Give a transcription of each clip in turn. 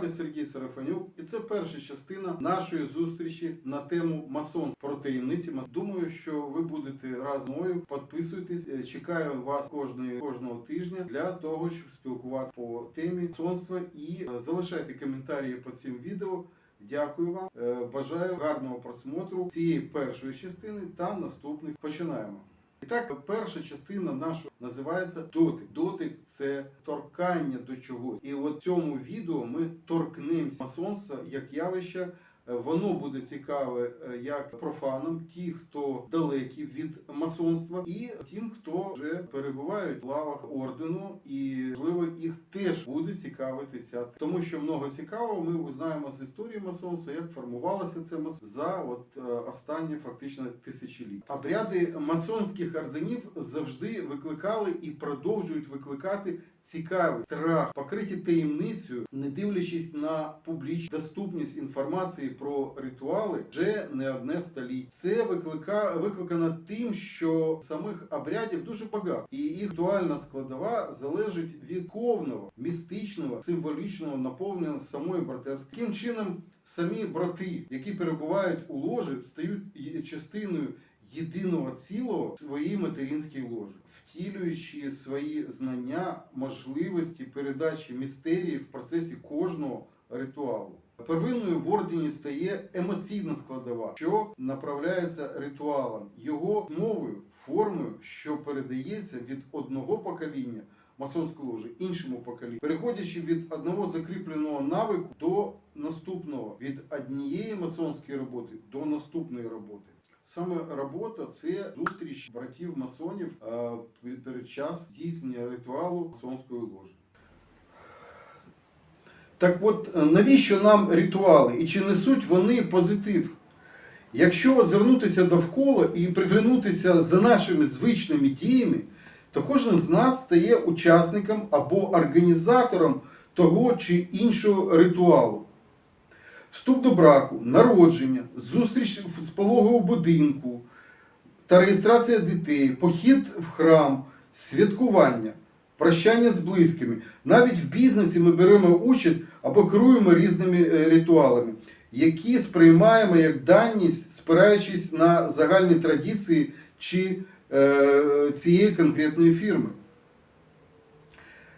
звати Сергій Сарафанюк, і це перша частина нашої зустрічі на тему масонства про таємниці. Думаю, що ви будете разом. Підписуйтесь. Е, Чекаю вас кожної кожного тижня для того, щоб спілкуватися по темі масонства і е, залишайте коментарі по цим відео. Дякую вам. Е, Бажаю гарного просмотру цієї першої частини та наступних. Починаємо. Так, перша частина нашого називається дотик. Дотик це торкання до чогось. І от в цьому відео ми торкнемося масонства як явища. Е, Воно буде цікаве е, як профанам, ті, хто далекі від масонства, і тим, хто вже перебувають в лавах ордену, і можливо їх теж буде цікавити ця тому, що много цікавого ми узнаємо з історії масонства, як формувалося це масонство за от е, останні фактично тисячоліття. Обряди масонських орденів завжди викликали і продовжують викликати цікавий страх, покриті таємницею, не дивлячись на публічну доступність інформації про ритуали, вже не одне століття. Це виклика викликано тим, що самих обрядів дуже багато, і їх дуальна складова залежить від ковного, містичного, символічного наповнення самої братерської. Таким чином, самі брати, які перебувають у ложі, стають частиною єдиного цілого своїй материнській ложі, втілюючи свої знання, можливості передачі містерії в процесі кожного ритуалу. Первинною в ордені стає емоційна складова, що направляється ритуалом, його мовою, формою, що передається від одного покоління масонської ложі іншому поколінню, переходячи від одного закріпленого навику до наступного, від однієї масонської роботи до наступної роботи. Саме робота це зустріч братів масонів перед час здійснення ритуалу масонської ложі. Так от, е, навіщо нам ритуали і чи несуть вони позитив? Якщо озирнутися довкола і приглянутися за нашими звичними діями, то кожен з нас стає учасником або організатором того чи іншого ритуалу. Вступ до браку, народження, зустріч з пологового будинку та реєстрація дітей, похід в храм, святкування, прощання з близькими. Навіть в бізнесі ми беремо участь або керуємо різними е, ритуалами, які сприймаємо як даність, спираючись на загальні традиції чи е, цієї конкретної фірми.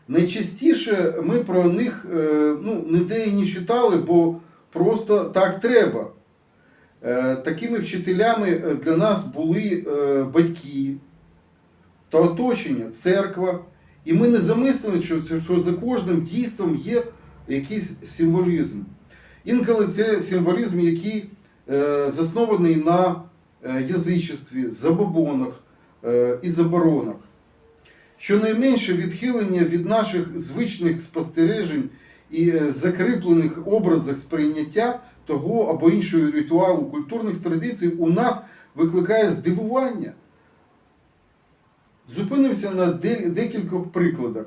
Найчастіше ми про них е, ну, ніде і не читали, бо просто так треба. Е, Такими вчителями е, для нас були е, батьки та оточення, церква. І ми не замислили, що, за кожним дійством є якийсь символізм. Інколи це символізм, який заснований на язичестві, забобонах і заборонах. Щонайменше відхилення від наших звичних спостережень і закріплених образах сприйняття того або іншого ритуалу культурних традицій у нас викликає здивування. Зупинимося на декількох прикладах.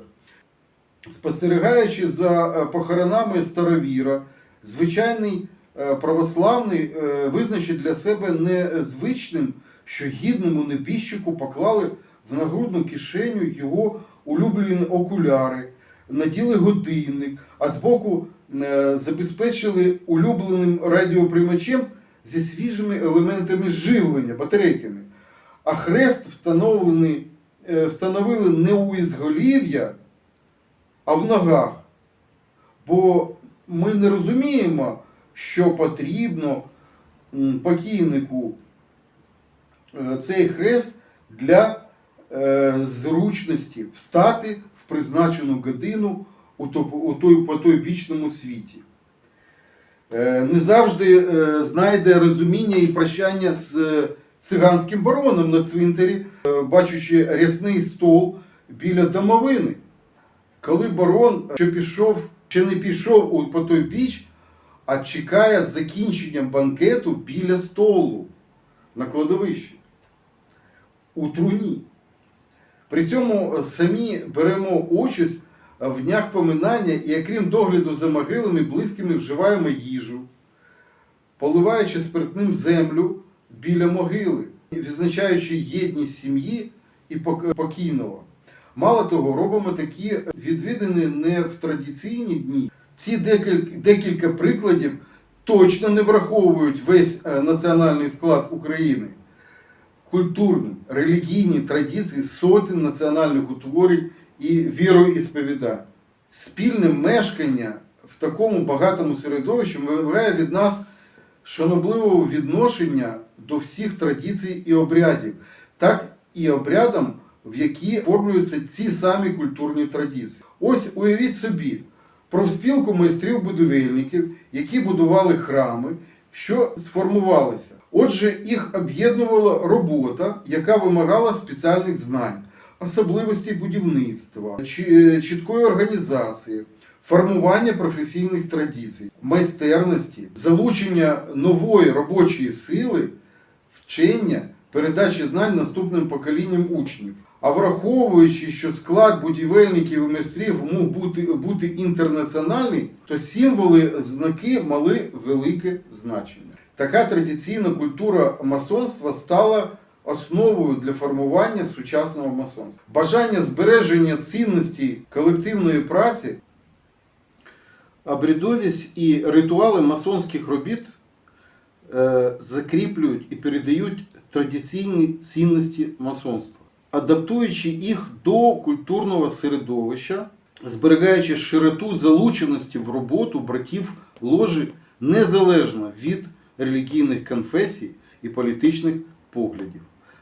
Спостерігаючи за е, похоронами старовіра, звичайний е, православний е, визначить для себе незвичним, що гідному небіжчику поклали в нагрудну кишеню його улюблені окуляри, наділи годинник, а збоку е, забезпечили улюбленим радіоприймачем зі свіжими елементами живлення, батарейками. А хрест встановлений, е, встановили не у ізголів'я, а в ногах. Бо ми не розуміємо, що потрібно покійнику е, цей хрест для зручності встати в призначену годину у той, по той бічному світі. Е, Не завжди е, знайде розуміння і прощання з е, циганським бароном на цвинтарі, е, бачучи рясний стол біля домовини. Коли барон, що пішов, ще не пішов по той біч, а чекає закінчення банкету біля столу на кладовищі у труні. При цьому е, самі беремо участь в днях поминання і, окрім догляду за могилами, близькими вживаємо їжу, поливаючи спиртним землю біля могили, відзначаючи єдність сім'ї і покійного. Мало того, робимо такі відвідини не в традиційні дні, Ці декілька, прикладів точно не враховують весь е, національний склад України. Культурні, релігійні традиції сотень національних утворень і віроісповідань. Спільне мешкання в такому багатому середовищі вимагає від нас шанобливого відношення до всіх традицій і обрядів, так і обрядам, в які оформлюються ці самі культурні традиції. Ось уявіть собі профспілку майстрів-будівельників, які будували храми, що сформувалися. Отже, їх об'єднувала робота, яка вимагала спеціальних знань, особливостей будівництва, чіткої організації, формування професійних традицій, майстерності, залучення нової робочої сили, вчення, передачі знань наступним поколінням учнів. А враховуючи, що склад будівельників і майстрів мог бути, бути інтернаціональний, то символи, знаки мали велике значення. Така традиційна культура масонства стала основою для формування сучасного масонства. Бажання збереження цінності колективної праці, обрядовість і ритуали масонських робіт е, закріплюють і передають традиційні цінності масонства, адаптуючи їх до культурного середовища, зберігаючи широту залученості в роботу братів ложі незалежно від релігійних конфесій і політичних поглядів,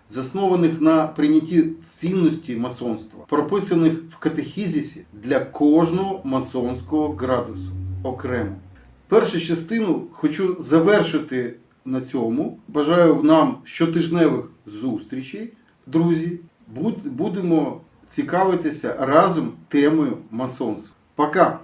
заснованих на прийнятті цінності масонства, прописаних в катехізісі для кожного масонського градусу окремо. Першу частину хочу завершити на цьому. Бажаю нам щотижневих зустрічей, друзі. Будемо цікавитися разом темою масонства. Пока!